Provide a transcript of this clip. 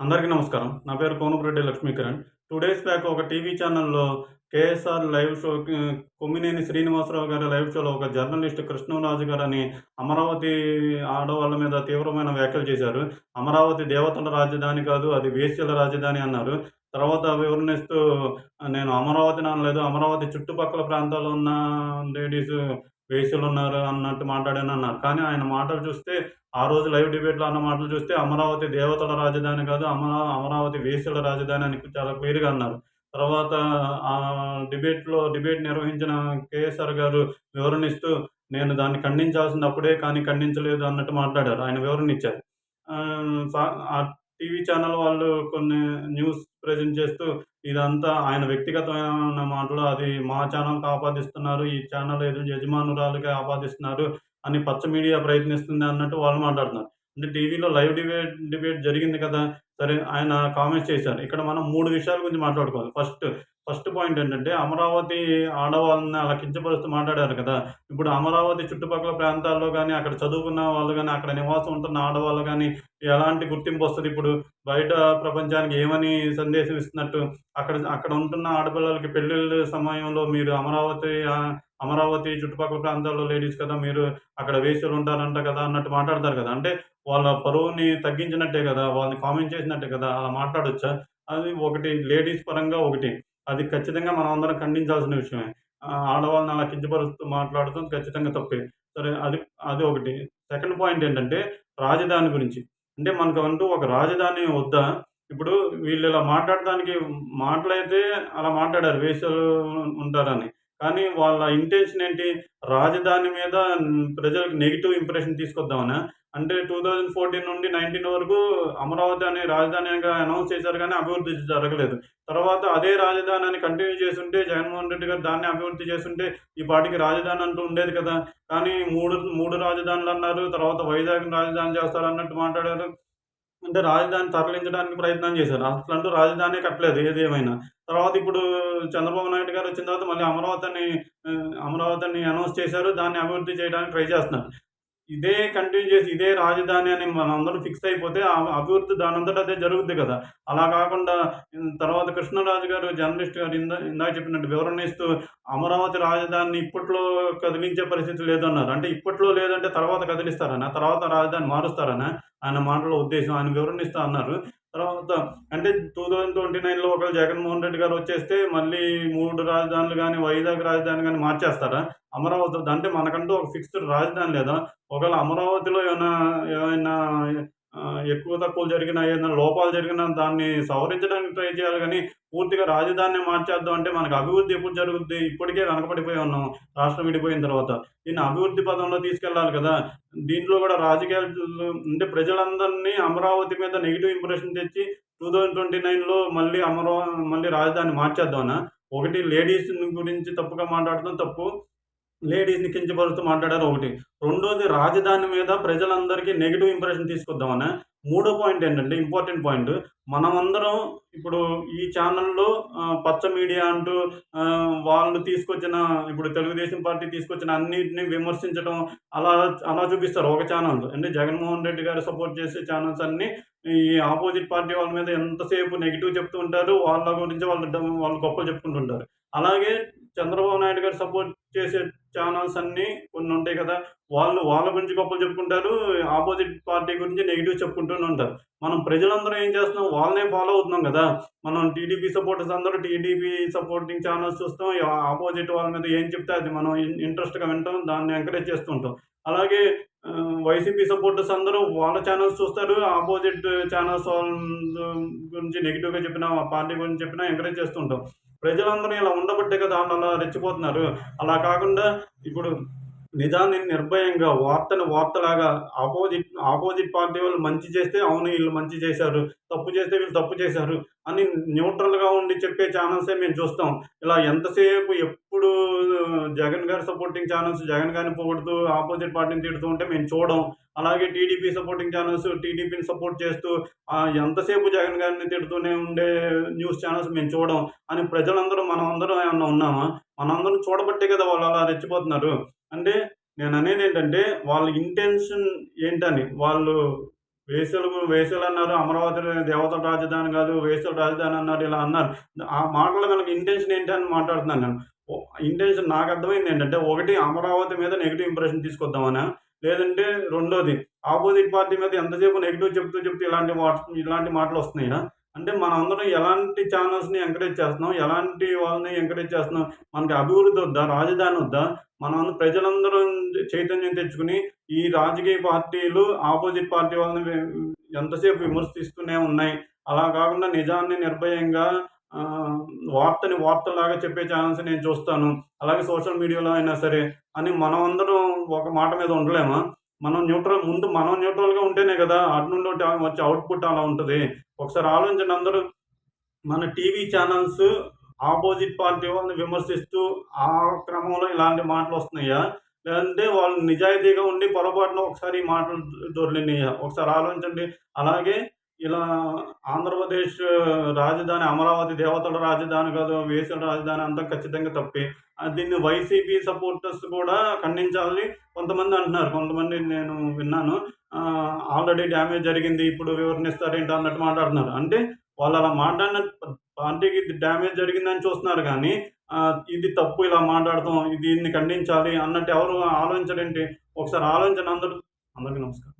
అందరికీ నమస్కారం. నా పేరు Konapureddy Lakshmikaran. Two days back ఒక టీవీ ఛానల్లో KSR live show Kommineni Srinivasarao గారి లైవ్ షోలో ఒక జర్నలిస్ట్ కృష్ణరాజు గారని అమరావతి ఆడవాళ్ళ మీద తీవ్రమైన వ్యాఖ్యలు చేశారు. అమరావతి దేవతల రాజధాని కాదు అది వేశ్యల రాజధాని అన్నారు. తర్వాత వివరణిస్తూ నేను అమరావతి నానలేదు అమరావతి చుట్టుపక్కల ప్రాంతాల్లో ఉన్న లేడీస్ వేసులు ఉన్నారు అన్నట్టు మాట్లాడాను అన్నారు. కానీ ఆయన మాటలు చూస్తే ఆ రోజు లైవ్ డిబేట్లో అన్న మాటలు చూస్తే అమరావతి దేవతల రాజధాని కాదు అమరా అమరావతి వేసుల రాజధాని అని చాలా క్లియర్గా అన్నారు. తర్వాత ఆ డిబేట్లో డిబేట్ నిర్వహించిన కేఎస్ఆర్ గారు వివరణిస్తూ నేను దాన్ని ఖండించాల్సింది అప్పుడే కానీ ఖండించలేదు అన్నట్టు మాట్లాడారు. ఆయన వివరణ ఇచ్చారు. ఆ, టీవీ ఛానల్ వాళ్ళు కొన్ని న్యూస్ ప్రజెంట్ చేస్తూ ఇదంతా ఆయన వ్యక్తిగతమైన మాటలు. అది మా ఛానల్కి ఆపాదిస్తున్నారు. ఈ ఛానల్ ఏదో యజమానురాలకి ఆపాదిస్తున్నారు. అని పచ్చ మీడియా ప్రయత్నిస్తుంది అన్నట్టు వాళ్ళు మాట్లాడుతున్నారు. అంటే టీవీలో లైవ్ డిబేట్ డిబేట్ జరిగింది కదా సరే ఆయన కామెంట్స్ చేశారు. ఇక్కడ మనం మూడు విషయాల గురించి మాట్లాడుకోవాలి. ఫస్ట్ ఫస్ట్ పాయింట్ ఏంటంటే అమరావతి ఆడవాళ్ళని అలా కించపరుస్తూ మాట్లాడారు కదా. ఇప్పుడు అమరావతి చుట్టుపక్కల ప్రాంతాల్లో కానీ అక్కడ చదువుకున్న వాళ్ళు కానీ అక్కడ నివాసం ఉంటున్న ఆడవాళ్ళు కానీ ఎలాంటి గుర్తింపు వస్తుంది ఇప్పుడు? బయట ప్రపంచానికి ఏమని సందేశం ఇస్తున్నట్టు? అక్కడ అక్కడ ఉంటున్న ఆడపిల్లలకి పెళ్ళిళ్ళ సమయంలో మీరు అమరావతి అమరావతి చుట్టుపక్కల ప్రాంతాల్లో లేడీస్ కదా మీరు అక్కడ వేసులు ఉంటారంట కదా అన్నట్టు మాట్లాడతారు కదా. అంటే వాళ్ళ పరువుని తగ్గించినట్టే కదా వాళ్ళని కామెంట్ చేసినట్టే కదా అలా మాట్లాడొచ్చా? అది ఒకటి లేడీస్ పరంగా ఒకటి. అది ఖచ్చితంగా మనం అందరం ఖండించాల్సిన విషయమే. ఆడవాళ్ళని అలా కించపరుస్తూ మాట్లాడుతూ ఖచ్చితంగా తప్పే. సరే అది అది ఒకటి. సెకండ్ పాయింట్ ఏంటంటే రాజధాని గురించి. అంటే మనకు అంటూ ఒక రాజధాని వద్దా ఇప్పుడు వీళ్ళు ఇలా మాట్లాడడానికి మాటలైతే అలా మాట్లాడారు వేసలు ఉంటారని. కానీ వాళ్ళ ఇంటెన్షన్ ఏంటి? రాజధాని మీద ప్రజలకు నెగిటివ్ ఇంప్రెషన్ తీసుకొద్దామనా. అంటే టూ థౌజండ్ ఫోర్టీన్ నుండి నైన్టీన్ వరకు అమరావతి అనే రాజధానిగా అనౌన్స్ చేశారు కానీ అభివృద్ధి జరగలేదు. తర్వాత అదే రాజధానిని కంటిన్యూ చేస్తుంటే జగన్మోహన్ రెడ్డి గారు దాన్ని అభివృద్ధి చేస్తుంటే ఈ పాటికి రాజధాని అంటూ ఉండేది కదా. కానీ మూడు మూడు రాజధానులు అన్నారు. తర్వాత వైజాగ్ రాజధాని చేస్తారు అన్నట్టు మాట్లాడారు. అంటే రాజధాని తరలించడానికి ప్రయత్నం చేశారు. అసలు అంటూ రాజధాని కట్టలేదు ఏది ఏమైనా. తర్వాత ఇప్పుడు చంద్రబాబు నాయుడు గారు వచ్చిన తర్వాత మళ్ళీ అమరావతిని అమరావతిని అనౌన్స్ చేశారు. దాన్ని అభివృద్ధి చేయడానికి ట్రై చేస్తున్నారు. ఇదే కంటిన్యూ చేసి ఇదే రాజధాని అని మనందరూ ఫిక్స్ అయిపోతే ఆ అభివృద్ధి దానంతటా అదే జరుగుద్ది కదా. అలా కాకుండా తర్వాత కృష్ణరాజు గారు జర్నలిస్ట్ గారు ఇందా ఇందాక చెప్పినట్టు వివరణ ఇస్తూ అమరావతి రాజధానిని ఇప్పట్లో కదిలించే పరిస్థితి లేదన్నారు. అంటే ఇప్పట్లో లేదంటే తర్వాత కదిలిస్తారనా? తర్వాత రాజధాని మారుస్తారనా? ఆయన మాటల ఉద్దేశం ఆయన వివరణ ఇస్తా అన్నారు. తర్వాత అంటే టూ థౌజండ్ ట్వంటీ నైన్లో ఒకవేళ జగన్మోహన్ రెడ్డి గారు వచ్చేస్తే మళ్ళీ మూడు రాజధానులు కానీ వైజాగ్ రాజధాని కానీ మార్చేస్తారా? అమరావతి అంటే మనకంటూ ఒక ఫిక్స్డ్ రాజధాని లేదా? ఒకవేళ అమరావతిలో ఏమైనా ఏమైనా ఎక్కువ తక్కువ జరిగినా ఏదైనా లోపాలు జరిగినా దాన్ని సవరించడానికి ట్రై చేయాలి కానీ పూర్తిగా రాజధానిని మార్చేద్దాం అంటే మనకు అభివృద్ధి ఎప్పుడు జరుగుద్ది? ఇప్పటికే వెనకబడిపోయి ఉన్నాం రాష్ట్రం విడిపోయిన తర్వాత. దీన్ని అభివృద్ధి పదంలో తీసుకెళ్ళాలి కదా. దీంట్లో కూడా రాజకీయాలు అంటే ప్రజలందరినీ అమరావతి మీద నెగిటివ్ ఇంప్రెషన్ తెచ్చి టూ థౌజండ్ ట్వంటీ నైన్లో మళ్ళీ అమరావతి మళ్ళీ రాజధాని మార్చేద్దామనా? ఒకటి లేడీస్ గురించి తప్పుగా మాట్లాడటం తప్పు. లేడీస్ని కించపరుస్తూ మాట్లాడారు ఒకటి. రెండోది రాజధాని మీద ప్రజలందరికీ నెగిటివ్ ఇంప్రెషన్ తీసుకొద్దామని. మూడో పాయింట్ ఏంటంటే ఇంపార్టెంట్ పాయింట్. మనమందరం ఇప్పుడు ఈ ఛానల్లో పచ్చ మీడియా అంటూ వాళ్ళు తీసుకొచ్చిన ఇప్పుడు తెలుగుదేశం పార్టీ తీసుకొచ్చిన అన్నిటిని విమర్శించడం అలా అలా చూపిస్తారు ఒక ఛానల్. అంటే జగన్మోహన్ రెడ్డి గారు సపోర్ట్ చేసే ఛానల్స్ అన్ని ఈ ఆపోజిట్ పార్టీ వాళ్ళ మీద ఎంతసేపు నెగిటివ్ చెప్తూ ఉంటారు వాళ్ళ గురించి వాళ్ళు వాళ్ళు గొప్పలు చెప్పుకుంటుంటారు అలాగే చంద్రబాబు నాయుడు గారు సపోర్ట్ చేసే ఛానల్స్ అన్నీ కొన్ని ఉంటాయి కదా వాళ్ళు వాళ్ళ గురించి గొప్పలు చెప్పుకుంటారు ఆపోజిట్ పార్టీ గురించి నెగిటివ్ చెప్పుకుంటూనే ఉంటారు. మనం ప్రజలందరం ఏం చేస్తున్నాం వాళ్ళనే ఫాలో అవుతున్నాం కదా. మనం టీడీపీ సపోర్టర్స్ అందరూ టీడీపీ సపోర్టింగ్ ఛానల్స్ చూస్తాం ఆపోజిట్ వాళ్ళ మీద ఏం చెప్తే అది మనం ఇంట్రెస్ట్గా వింటాం దాన్ని ఎంకరేజ్ చేస్తుంటాం అలాగే వైసీపీ సపోర్టర్స్ అందరూ వాళ్ళ ఛానల్స్ చూస్తారు ఆపోజిట్ ఛానల్స్ వాళ్ళ గురించి నెగిటివ్గా చెప్పినా ఆ పార్టీ గురించి చెప్పినా ఎంకరేజ్ చేస్తుంటాం ప్రజలందరూ ఇలా ఉండబట్టే కదా అలా రెచ్చిపోతున్నారు. అలా కాకుండా ఇప్పుడు నిజాన్ని నిర్భయంగా వార్తను వార్తలాగా ఆపోజిట్ ఆపోజిట్ పార్టీ వాళ్ళు మంచి చేస్తే అవును వీళ్ళు మంచి చేశారు తప్పు చేస్తే వీళ్ళు తప్పు చేశారు అని న్యూట్రల్గా ఉండి చెప్పే ఛానల్సే మేము చూస్తాం. ఇలా ఎంతసేపు ఇప్పుడు జగన్ గారి సపోర్టింగ్ ఛానల్స్ జగన్ గారిని పొగుడుతూ ఆపోజిట్ పార్టీని తిడుతూ ఉంటే మేము చూడం. అలాగే టీడీపీ సపోర్టింగ్ ఛానల్స్ టీడీపీని సపోర్ట్ చేస్తూ ఎంతసేపు జగన్ గారిని తిడుతూనే ఉండే న్యూస్ ఛానల్స్ మేము చూడం అని ప్రజలందరూ మనం అందరం ఏమన్నా ఉన్నామా? మనందరం చూడబట్టే కదా వాళ్ళు అలా రెచ్చిపోతున్నారు. అంటే నేను అనేది ఏంటంటే వాళ్ళ ఇంటెన్షన్ ఏంటని వాళ్ళు వేసలు వేసలు అన్నారు అమరావతి దేవతల రాజధాని కాదు వేసల రాజధాని అన్నారు ఇలా అన్నారు. ఆ మాటల మనకి ఇంటెన్షన్ ఏంటి అని మాట్లాడుతున్నాను నేను. ఇంటెన్షన్ నాకు అర్థమైంది ఏంటంటే ఒకటి అమరావతి మీద నెగిటివ్ ఇంప్రెషన్ తీసుకొద్దామనా? లేదంటే రెండోది ఆపోజిట్ పార్టీ మీద ఎంతసేపు నెగిటివ్ చెప్తూ చెప్తూ ఇలాంటి వాట్ ఇలాంటి మాటలు వస్తున్నాయా? అంటే మనం అందరం ఎలాంటి ఛానల్స్ని ఎంకరేజ్ చేస్తున్నాం? ఎలాంటి వాళ్ళని ఎంకరేజ్ చేస్తున్నాం? మనకి అభివృద్ధి వద్దా? రాజధాని వద్దా? మనం ప్రజలందరం చైతన్యం తెచ్చుకుని ఈ రాజకీయ పార్టీలు ఆపోజిట్ పార్టీ వాళ్ళని ఎంతసేపు విమర్శిస్తూనే ఉన్నాయి? అలా కాకుండా నిజాన్ని నిర్భయంగా వార్తని వార్తలాగా చెప్పే ఛానల్స్ నేను చూస్తాను. అలాగే సోషల్ మీడియాలో అయినా సరే అని మనం అందరం ఒక మాట మీద ఉండలేమా? మనం న్యూట్రల్ ముందు మనం న్యూట్రల్గా ఉంటేనే కదా అటు నుండి ఒకటి వచ్చే అవుట్పుట్ అలా ఉంటుంది. ఒకసారి ఆలోచించండి అందరూ. మన టీవీ ఛానల్స్ ఆపోజిట్ పార్టీ వాళ్ళని విమర్శిస్తూ ఆ క్రమంలో ఇలాంటి మాటలు వస్తున్నాయా? లేదంటే వాళ్ళు నిజాయితీగా ఉండి పొరపాటున ఒకసారి మాటలు దొరికినాయా? ఒకసారి ఆలోచించండి. అలాగే ఇలా ఆంధ్రప్రదేశ్ రాజధాని అమరావతి దేవతల రాజధాని కాదు వేసిన రాజధాని అంతా ఖచ్చితంగా తప్పే. దీన్ని వైసీపీ సపోర్టర్స్ కూడా ఖండించాలి కొంతమంది అంటున్నారు. కొంతమంది నేను విన్నాను. ఆల్రెడీ డ్యామేజ్ జరిగింది ఇప్పుడు వివరణిస్తారేంటి అన్నట్టు మాట్లాడుతున్నారు. అంటే వాళ్ళు అలా మాట్లాడిన పార్టీకి డ్యామేజ్ జరిగిందని చూస్తున్నారు కానీ ఇది తప్పు ఇలా మాట్లాడతాం దీన్ని ఖండించాలి అన్నట్టు ఎవరు ఆలోచించరేంటి ఒకసారి ఆలోచించండి అందరూ. అందరికీ నమస్కారం.